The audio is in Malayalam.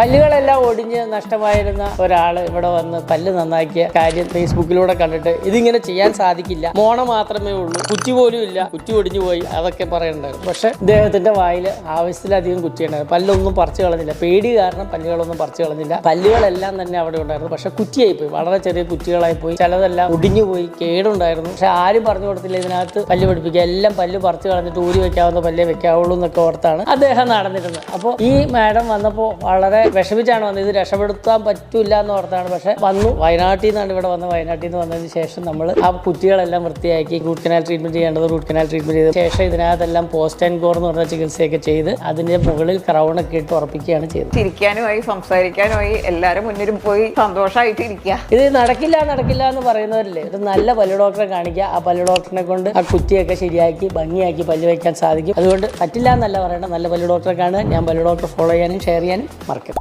പല്ലുകളെല്ലാം ഒടിഞ്ഞ് നഷ്ടമായിരുന്ന ഒരാൾ ഇവിടെ വന്ന് പല്ല് നന്നാക്കിയ കാര്യം ഫേസ്ബുക്കിലൂടെ കണ്ടിട്ട് ഇതിങ്ങനെ ചെയ്യാൻ സാധിക്കില്ല. മോണ മാത്രമേ ഉള്ളൂ. കുറ്റി പോലും ഇല്ല. കുറ്റി ഒടിഞ്ഞു പോയി. അതൊക്കെ പറയണ്ടായിരുന്നു. പക്ഷെ ഇദ്ദേഹത്തിന്റെ വായിൽ ആവശ്യത്തിലധികം കുറ്റിയുണ്ടായിരുന്നു. പല്ലൊന്നും പറിച്ചു കളഞ്ഞില്ല. പേടി കാരണം പല്ലുകളൊന്നും പറിച്ചു കളഞ്ഞില്ല. പല്ലുകളെല്ലാം തന്നെ അവിടെ ഉണ്ടായിരുന്നു. പക്ഷെ കുറ്റിയായി പോയി. വളരെ ചെറിയ കുറ്റികളായി പോയി. ചിലതെല്ലാം ഒടിഞ്ഞു പോയി. കേടുണ്ടായിരുന്നു. പക്ഷെ ആരും പറഞ്ഞു കൊടുത്തില്ല ഇതിനകത്ത് പല്ല് പിടിപ്പിക്കുക എല്ലാം പല്ല് പറിച്ചു കളഞ്ഞിട്ട് ഊരി വെക്കാവുന്ന പല്ലേ വെക്കാവുള്ളൂ എന്നൊക്കെ ഓർത്താണ് അദ്ദേഹം നടന്നിരുന്നത്. അപ്പോൾ ഈ മാഡം വന്നപ്പോൾ വളരെ വിഷമിച്ചാണ് വന്നത്. ഇത് രക്ഷപ്പെടുത്താൻ പറ്റില്ല എന്ന് ഓർത്താണ്. പക്ഷെ വന്നു. വയനാട്ടിൽ നിന്നാണ് ഇവിടെ വന്ന് വയനാട്ടിൽ നിന്ന് വന്നതിന് ശേഷം നമ്മൾ ആ കുട്ടികളെല്ലാം വൃത്തിയാക്കി റൂട്ട് കനാൽ ട്രീറ്റ്മെന്റ് ചെയ്യേണ്ടത് റൂട്ട് കനാൽ ട്രീറ്റ്മെന്റ് ചെയ്ത. ശേഷം ഇതിനകത്തെല്ലാം പോസ്റ്റ് ആൻഡ് കോർ എന്ന് പറഞ്ഞ ചികിത്സയൊക്കെ ചെയ്ത് അതിന്റെ മുകളിൽ ക്രൗണൊക്കെ ഇട്ട് ഉറപ്പിക്കുകയാണ് ചെയ്തത്. ചിരിക്കാനുമായി സംസാരിക്കാനുമായി എല്ലാവരും മുന്നിലും പോയി സന്തോഷമായിട്ട് ഇരിക്കുക ഇത് നടക്കില്ല നടക്കില്ല എന്ന് പറയുന്നവരല്ലേ? ഇത് നല്ല പല്ലു ഡോക്ടറെ കാണിക്കുക. ആ പല്ലു ഡോക്ടറിനെ കൊണ്ട് ആ കുറ്റിയൊക്കെ ശരിയാക്കി ഭംഗിയാക്കി പല്ല് വയ്ക്കാൻ സാധിക്കും. അതുകൊണ്ട് പറ്റില്ല എന്നല്ല പറയണം നല്ല പല്ലു ഡോക്ടറെ കാണുക. ഞാൻ പല്ലു ഡോക്ടറെ ഫോളോ ചെയ്യാനും ഷെയർ ചെയ്യാനും മറക്കരുത്.